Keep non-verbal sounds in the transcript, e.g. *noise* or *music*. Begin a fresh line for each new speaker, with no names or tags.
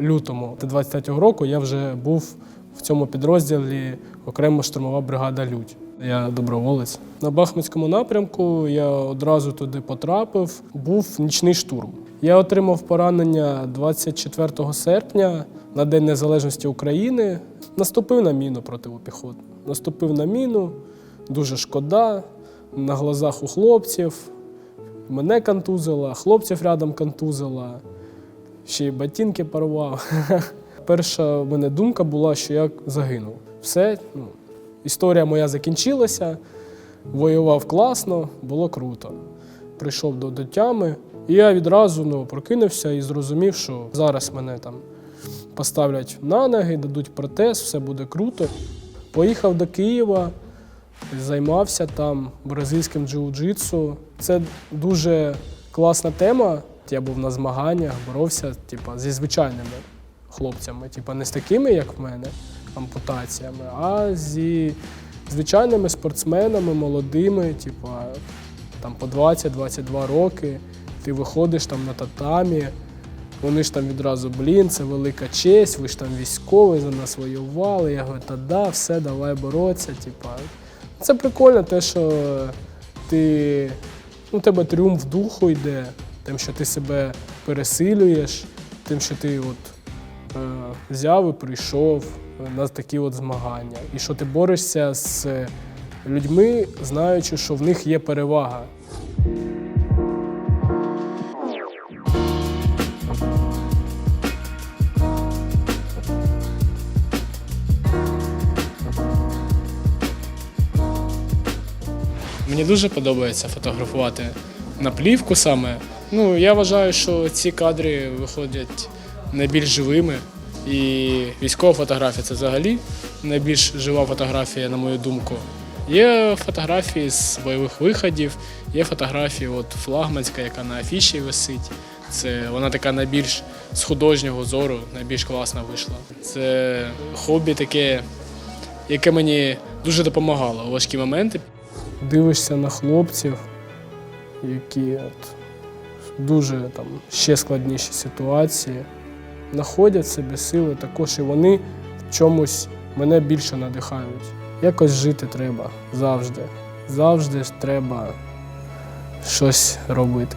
лютому 23-го року я вже був в цьому підрозділі окремо штурмова бригада Людь. Я доброволець. На Бахмутському напрямку я одразу туди потрапив. Був нічний штурм. Я отримав поранення 24 серпня на День Незалежності України. Наступив на міну протипіхотну. Наступив на міну, дуже шкода. На глазах у хлопців. Мене контузило, хлопців рядом контузило, ще й ботинки порвав. *laughs* Перша в мене думка була, що я загинув. Все, ну, історія моя закінчилася, воював класно, було круто. Прийшов до, до тями, і я відразу ну, прокинувся і зрозумів, що зараз мене там поставлять на ноги, дадуть протез, все буде круто. Поїхав до Києва, займався там бразильським джиу-джитсу. Це дуже класна тема. Я був на змаганнях, боровся типа, зі звичайними хлопцями, типа, не з такими, як в мене, ампутаціями, а зі звичайними спортсменами, молодими, типа, там по 20-22 роки. Ти виходиш там на татамі. Вони ж там відразу, блін, це велика честь, ви ж там військові за нас воювали. Я говорю, та да, все, давай боротися. Типа. Це прикольно, те, що ти, ну, тебе тріумф духу йде, тим, що ти себе пересилюєш, тим, що ти от, е, взяв і прийшов на такі от змагання. І що ти борешся з людьми, знаючи, що в них є перевага. Мені дуже подобається фотографувати на плівку саме. Ну, я вважаю, що ці кадри виходять найбільш живими. І військова фотографія це взагалі найбільш жива фотографія, на мою думку. Є фотографії з бойових виходів, є фотографії от флагманська, яка на афіші висить. Це вона така найбільш з художнього зору, найбільш класна вийшла. Це хобі таке, яке мені дуже допомагало у важкі моменти. Дивишся на хлопців, які от дуже там ще складніші ситуації, знаходять себе сили також, і вони в чомусь мене більше надихають. Якось жити треба завжди. Завжди треба щось робити.